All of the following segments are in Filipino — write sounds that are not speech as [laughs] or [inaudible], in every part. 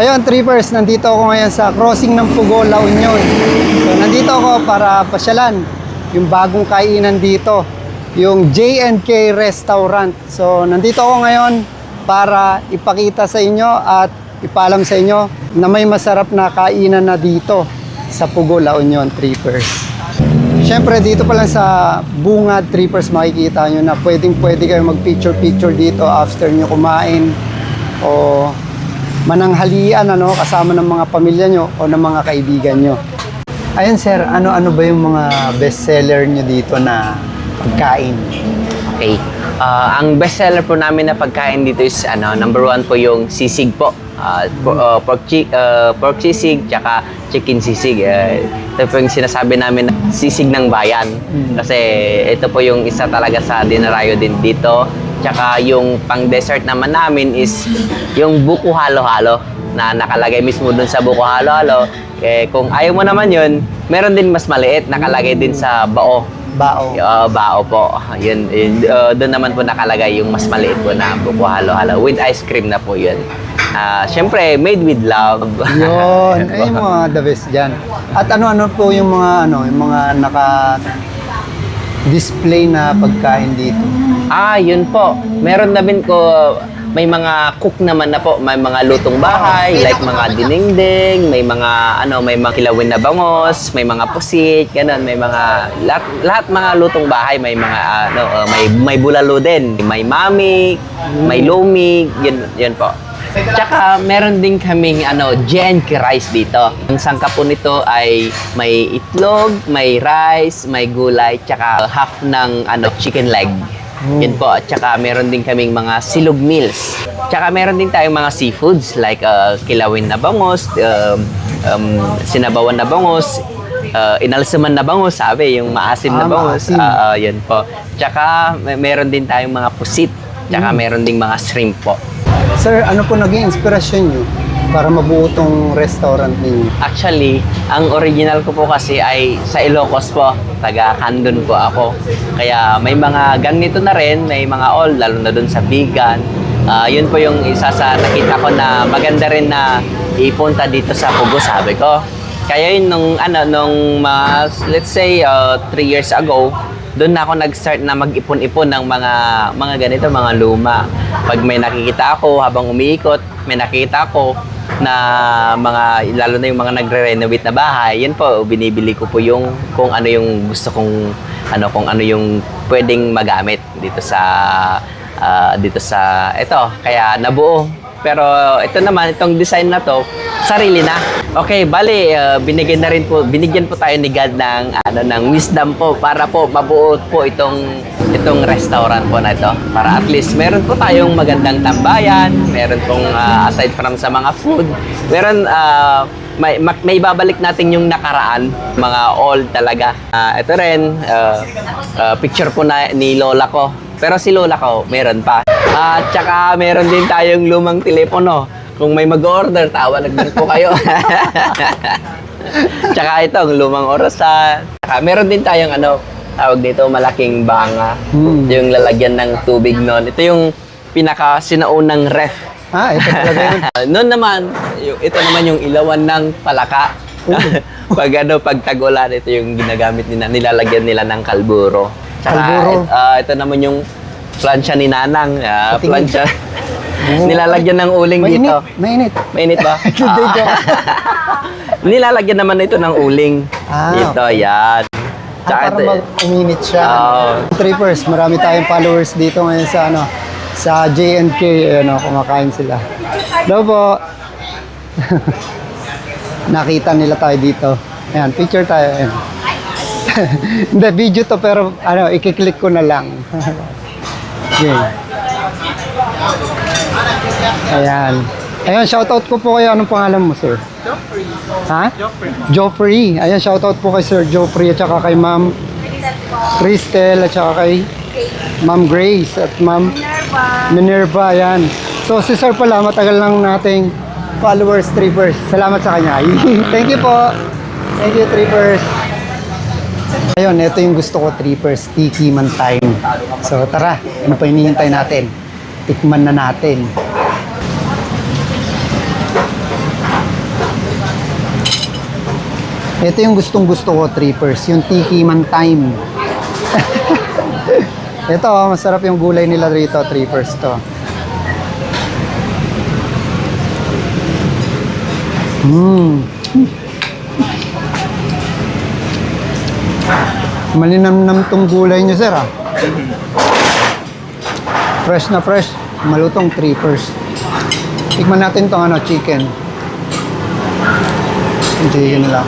Ayun, trippers, nandito ako ngayon sa crossing ng Pugo, La Union. So, nandito ako para pasyalan yung bagong kainan dito, yung J&K Restaurant. So, nandito ako ngayon para ipakita sa inyo at ipalam sa inyo na may masarap na kainan na dito sa Pugo, La Union, trippers. Siyempre, dito pa lang sa Bungad Trippers, makikita nyo na pwedeng pwede kayo mag-picture-picture dito after nyo kumain o mananghalian ano, kasama ng mga pamilya nyo o ng mga kaibigan nyo. Ayun sir, ano-ano ba yung mga bestseller nyo dito na pagkain? Okay. Ah, ang best seller po namin na pagkain dito is ano, number one po yung sisig po. Ah, po- ah, pork, chi- ah, pork sisig, tsaka chicken sisig. Eh, ito po yung sinasabi namin na sisig ng bayan. Kasi ito po yung isa talaga sa dinarayo din dito. Tsaka yung pang dessert naman namin is yung buko halo-halo na nakalagay mismo dun sa buko halo-halo. Eh, kung ayaw mo naman yun, meron din mas maliit nakalagay din sa bao. Bao. Uh, bao po. Yun, yun uh, doon naman po nakalagay yung mas maliit po na buko halo-halo. With ice cream na po yun. Ah, Siyempre, made with love. Yun, [laughs] ay yung mga the best dyan. At ano-ano po yung mga ano, yung mga naka display na pagkain dito. Ah, yun po. Meron na din ko, may mga cook naman na po. May mga lutong bahay, like mga dinengdeng, may mga, ano, may mga kilawin na bangos, may mga pusit, ganun, may mga, lahat, lahat mga lutong bahay, may mga, ano, uh, may, may bulalo din. May mami, may lumig, yun, yun po. Tsaka meron din kaming ano, GNK rice dito. Ang sangkap po nito ay may itlog, may rice, may gulay, tsaka half ng ano, chicken leg. Yan po. At tsaka meron din kaming mga silog meals. Tsaka meron din tayong mga seafoods like uh, kilawin na bangos, um, um, sinabawan na bangos, uh, inalsaman na bangos, sabi, yung maasim na Ah, bangos. maasim. Ah, ah, yun po. Tsaka meron din tayong mga pusit. Tsaka meron ding mga shrimp po. Sir, ano po naging inspirasyon nyo para mabuo tong restaurant ninyo? Actually, ang original ko po kasi ay sa Ilocos po. Taga Candon po ako. Kaya may mga ganito na rin, may mga all, lalo na dun sa Bigan. Ah, yun po yung isa sa nakita ko na maganda rin na ipunta dito sa Pugo, sabi ko. Kaya yun nung, ano, nung mga, let's say, uh, three years ago, doon na ako nag-start na mag-ipon-ipon ng mga mga ganito, mga luma. Pag may nakikita ako habang umiikot, may nakikita ako na mga lalo na yung mga nagre-renovate na bahay, yun po binibili ko po yung kung ano yung gusto kong ano kung ano yung pwedeng magamit dito sa ah, dito sa ito. Kaya nabuo. Pero ito naman itong design na to sarili na. Okay, bali ah, binigyan na rin po binigyan po tayo ni God ng ano ng wisdom po para po mabuo po itong itong restaurant po na ito para at least meron po tayong magandang tambayan, meron pong ah, aside from sa mga food, meron ah, may, ma- may babalik natin yung nakaraan, mga all talaga. Ah, ito rin, ah, ah, picture po na ni Lola ko. Pero si Lola ko, meron pa. At saka meron din tayong lumang telepono. Kung may mag-order, tawag din po kayo. [laughs] Tsaka ito, ang lumang orasan. Tsaka meron din tayong ano, tawag dito, malaking banga. Hmm. Yung lalagyan ng tubig noon. Ito yung pinaka sinaunang ref. Ah, ito talaga yun. [laughs] Ah, noon naman, yung, ito naman yung ilawan ng palaka. [laughs] pag ano, pag tag-ulan, ito yung ginagamit nila, nilalagyan nila ng kalburo. Tsaka, Kalburo. ah, ito naman yung plancha ni Nanang. Ah, Patingin. plancha. Oh. nilalagyan ng uling Mainit, dito. mainit. Mainit ba? [laughs] Hindi, Ah. Nilalagyan naman ito ng uling. Ah, ito, yan. Ah, Tsaka para ito- mag-uminit siya. Oo. Trippers, marami tayong followers dito ngayon sa ano sa JNK, ano, kumakain sila. Hello po. [laughs] Nakita nila tayo dito. Ayan, picture tayo. Ayan. [laughs] Hindi, video to pero ano, ikiklik ko na lang. [laughs] okay. Ayan. Ayan, shoutout ko po kayo. Anong pangalan mo, sir? Joffrey. Ha? Joffrey. Joffrey. Ayan, shoutout po kay Sir Joffrey at saka kay Ma'am Cristel at saka kay Ma'am Grace at Ma'am Minerva. Ayan. So, si Sir pala, matagal lang nating followers, trippers. Salamat sa kanya. [laughs] Thank you po. Thank you, trippers. Ayun, ito yung gusto ko, trippers. Tiki man time. So, tara. Ano pa hinihintay natin? Tikman na natin. Ito yung gustong gusto ko, trippers. Yung tiki man time. [laughs] Ito, masarap yung gulay nila rito, trippers to. Mmm. Malinamnam tong gulay niyo, sir, ah. Fresh na fresh. Malutong trippers. Tikman natin tong ano, chicken. Yung chicken nila.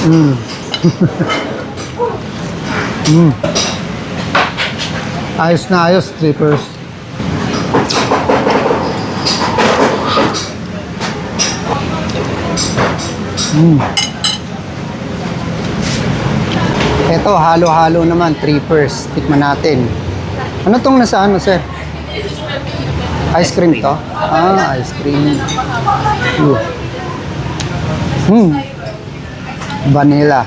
Mm. [laughs] mm. Ayos na ayos, strippers. Mm. Ito, halo-halo naman, trippers. Tikman natin. Ano tong nasa ano, sir? Ice cream to? Ah, ice cream. Uh. Hmm. Vanilla.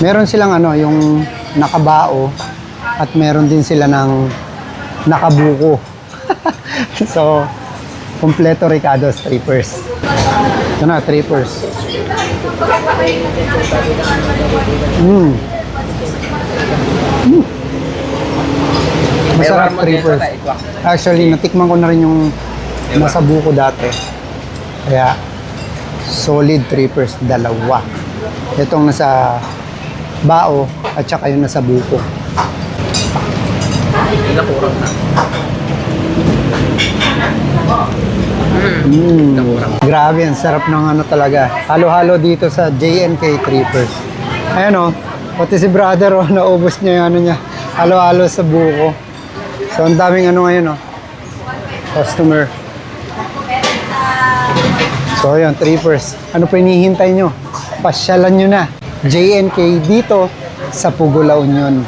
Meron silang ano, yung nakabao at meron din sila ng nakabuko. [laughs] so, kompleto Ricardo strippers. Ito na, trippers. Mm. Mm. Masarap trippers. Actually, natikman ko na rin yung nasa buko dati. Kaya, solid trippers, dalawa. Itong nasa bao at saka yung nasa buko. Nakurang na. Mm. Grabe, ang sarap ng ano talaga. Halo-halo dito sa JNK Trippers. Ayan o, pati si brother o, [laughs] naubos niya yung ano niya. Halo-halo sa buko. So, ang daming ano ngayon o. Customer. So, ayan, Trippers. Ano pa hinihintay nyo? Pasyalan nyo na. JNK dito sa Pugo La Union.